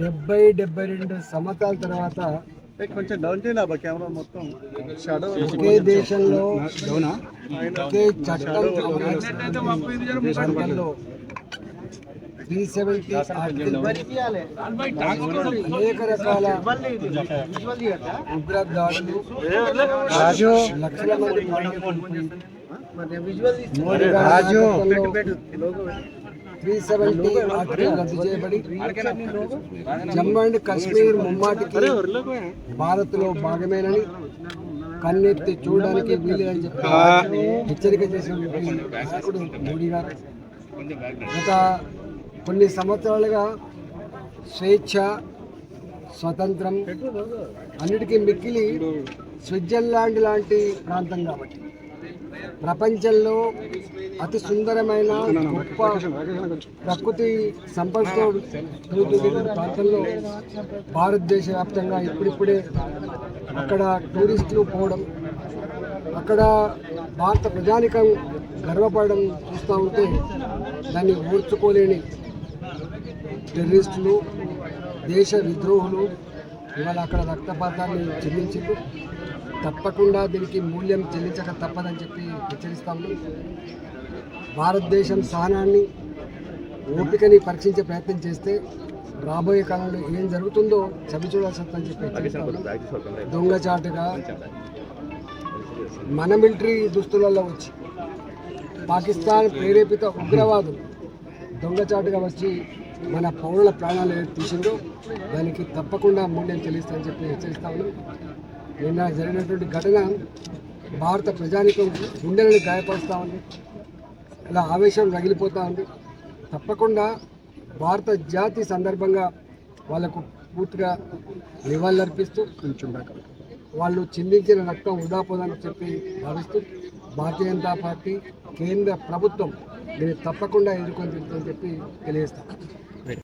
డెబ్బై డెబ్బై రెండు సంవత్సరాల తర్వాత కొంచెం డౌన్ చేయాలి కెమెరా మొత్తం. షాడో ఒకే దేశంలో ఒకే త్రీ సెవెంటీ అనేక రకాల ఉగ్ర దాడులు లక్షల మంది రాజు. త్రీ సెవెంటీ రద్దు చేయబడి జమ్మూ అండ్ కాశ్మీర్ ముమ్మాటికి భారత్లో భాగమేనని కన్నెత్తి చూడడానికి వీలేదని చెప్పి హెచ్చరిక చేసినటువంటి నాయకుడు మోడీ గారు. గత కొన్ని సంవత్సరాలుగా స్వేచ్ఛ స్వతంత్రం అన్నిటికీ మిక్కిలి స్విట్జర్లాండ్ లాంటి ప్రాంతం కాబట్టి. ప్రపంచంలో అతి సుందరమైన గొప్ప ప్రకృతి సంపదతో ప్రాంతంలో భారతదేశ వ్యాప్తంగా ఇప్పుడిప్పుడే అక్కడ టూరిస్టులు పోవడం అక్కడ భారత ప్రజానికం గర్వపడడం చూస్తూ ఉంటే దాన్ని ఓర్చుకోలేని టెర్రరిస్టులు దేశ విద్రోహులు ఇవాళ అక్కడ రక్తపాతాన్ని చెల్లించారు తప్పకుండా దీనికి మూల్యం చెల్లించక తప్పదని చెప్పి హెచ్చరిస్తాము భారతదేశం సహనాన్ని ఓపికని పరీక్షించే ప్రయత్నం చేస్తే రాబోయే కాలంలో ఏం జరుగుతుందో చవి చూడాల్సిందని చెప్పి దొంగచాటుగా మన మిలిటరీ దుస్తులలో వచ్చి పాకిస్తాన్ ప్రేరేపిత ఉగ్రవాదులు దొంగచాటుగా వచ్చి మన పౌరుల ప్రాణాలు ఏదైతే తీసిందో దానికి తప్పకుండా మూల్యం చెల్లిస్తామని చెప్పి హెచ్చరిస్తా ఉన్నాం. నిన్న జరిగినటువంటి ఘటన భారత ప్రజానికం గుండెలను గాయపరుస్తూ ఉంది. ఇలా ఆవేశం రగిలిపోతూ ఉంది. తప్పకుండా భారత జాతి సందర్భంగా వాళ్ళకు పూర్తిగా నివాళులర్పిస్తూ వాళ్ళు చిందించిన రక్తం వృధా చెప్పి భావిస్తూ భారతీయ జనతా పార్టీ కేంద్ర ప్రభుత్వం దీన్ని తప్పకుండా ఎదుర్కొని తిరుగుతుందని చెప్పి తెలియజేస్తాం Right.